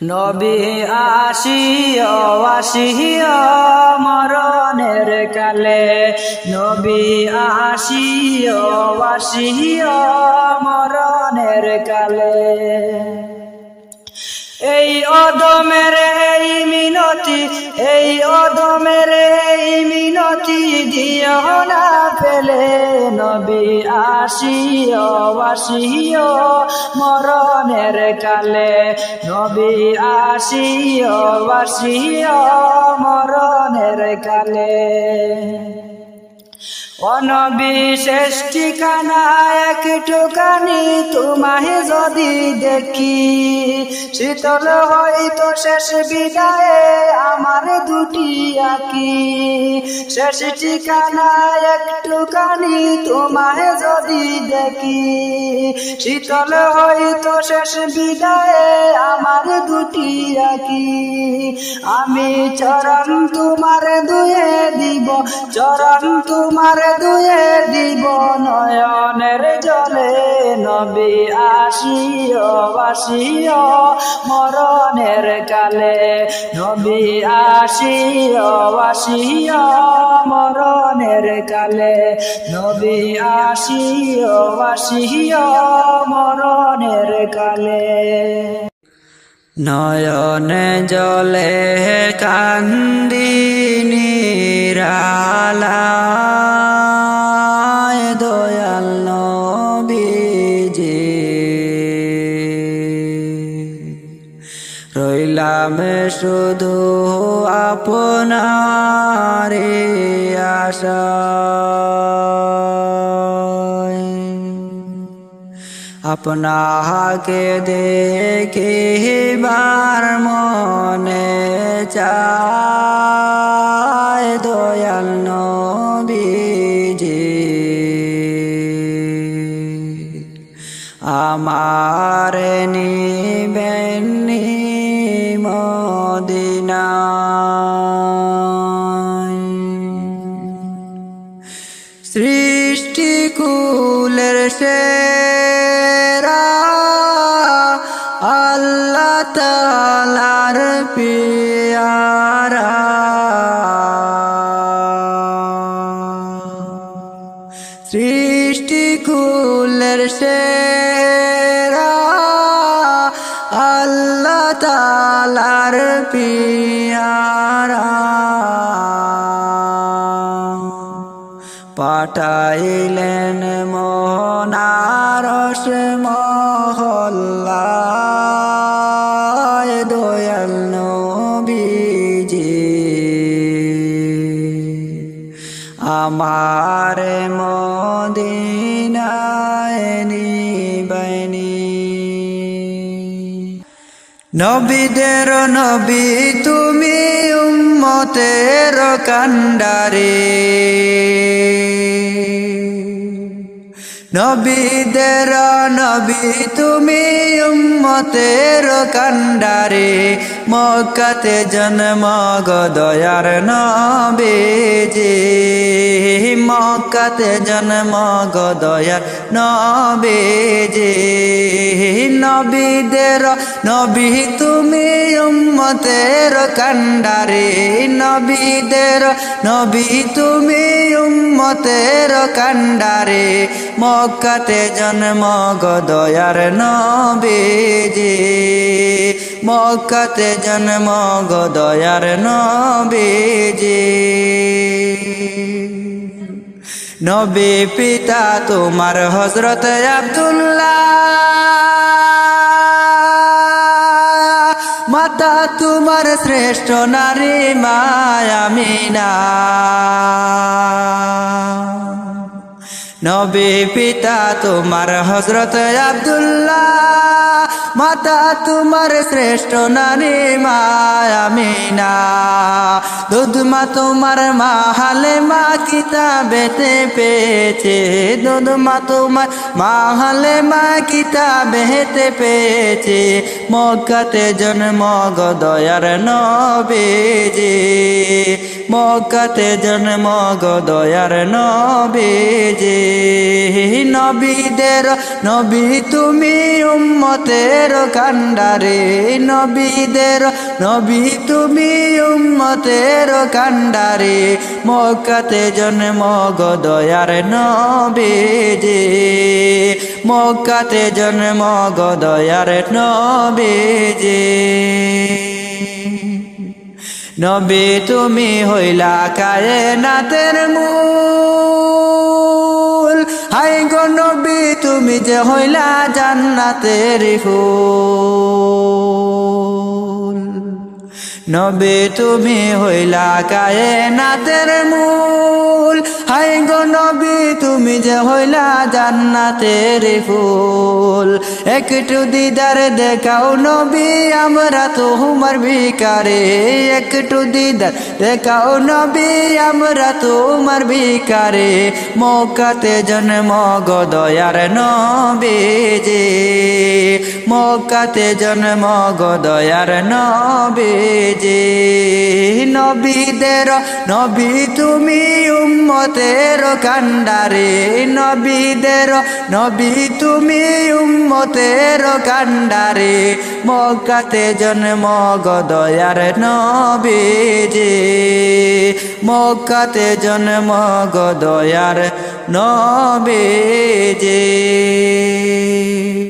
নবী আসিও আসিও মরণের কালে। নবী আসিও আসিও মরণের কালে। এই অদমের মিনতি, এই অদমের এই মিনতি দিও না ফেলে। নবী আসিও আসিও মরণের কালে। নবী আসিও আসিও মরণের কালে। অনবিশেষ ঠিকানা একটুখানি তোমায় যদি দেখি, শীতল হয়তো শেষ বিদায়ে আমার দুটি আঁকি। শেষ ঠিকানা একটুখানি তোমায় যদি দেখি, শীতল হয়তো শেষ বিদায়ে আমার দুটি আঁকি। আমি চরণ তোমার দুয়ে দিব, চরণ তোমার দুয়ে দিব। নয়নের জলে নবী আসিও আসিও মরণের কালে নবী আসিও আসিও মরণের কালে নবী আসিও আসিও মরণের কালে। নয়নে জলে কান্দিনী রালায় দয়াল নবীজি। রইলাম শুধু আপনারে আশা। আপনাকে দেখিবার মনে চায় দয়াল নবীজি। আমার নিবেনি মদিনায় সৃষ্টি কুলের তালার পিয়ারা। সৃষ্টি কুলের সেরা আল্লাহ তালার পিয়ারা। পাঠাইলেন মনারস মহল্লায় আমার মদিনায় নিবাইনি। নবীদের নবী তুমি উম্মতের কান্ডারে নবীদের নবী তুমি উম্মতের কান্ডারে মক্কাতে জন্ম গদয়ার নবেজে মক্কাতে জন্ম গদয়ার নবেজে নবীদের, নবী তুমি উম্মতের কান্ডারে নবীদের, নবী তুমি উম্মতের কান্ডারে মক্কাতে জন্ম গদয়ার নবেজে মক্কাতে জন্ম গদয়ার নবেজে। নবী পিতা তোমার হজরত আব্দুল্লাহ। মাতা তোমার শ্রেষ্ঠ নারী মায়ামিনা নবী পিতা তোমার হজরত আব্দুল্লাহ। মাতা তোমার শ্রেষ্ঠ নারী মায়ামিনা দুধ মা তোমার মা হালে মা কিতাবেতে পেয়েছে। দুধ মা তোমার মা হালে মা কিতাবেতে পেয়েছে। মক্কাতে জন্ম গদয়ার নবেজে। মক্কাতে জন্ম গদয়ার নবেজে। নবীদের নবী তুমি উম্মতের কান্ডারে নবীদের নবী তুমি উম্মতের কান্ডারে মক্কাতে জন্ম গো দয়ার নবীজি। মক্কাতে জন্ম গো দয়ার নবীজি। নবী তুমি হইলা কারে নাতের মূল। হাই গো নবী তুমি যে হইলা জান্নাতের ফুল। নবী তুমি হইলা কায়ে নাতের মূল। হাই গো নবী, তুমি যে হইলা জান্নাতের ফুল। একটু দিদার দেখাও নবী, আমরা তোমার ভিকারে একটু দিদার দেখাও নবী, আমরা তোমার ভিকারে মৌকাতে জন্ম গো দয়ার নবী যে মৌকাতে জন্ম গো দয়ার নবী যে নবীদের, নবী তুমি উম্মতের কান্ডারে নবীদের, নবী তুমি উম্মতের কান্ডারে মক্কাতে জন্ম গদয়ার নবী যে মক্কাতে জন্ম গদয়ার নবী যে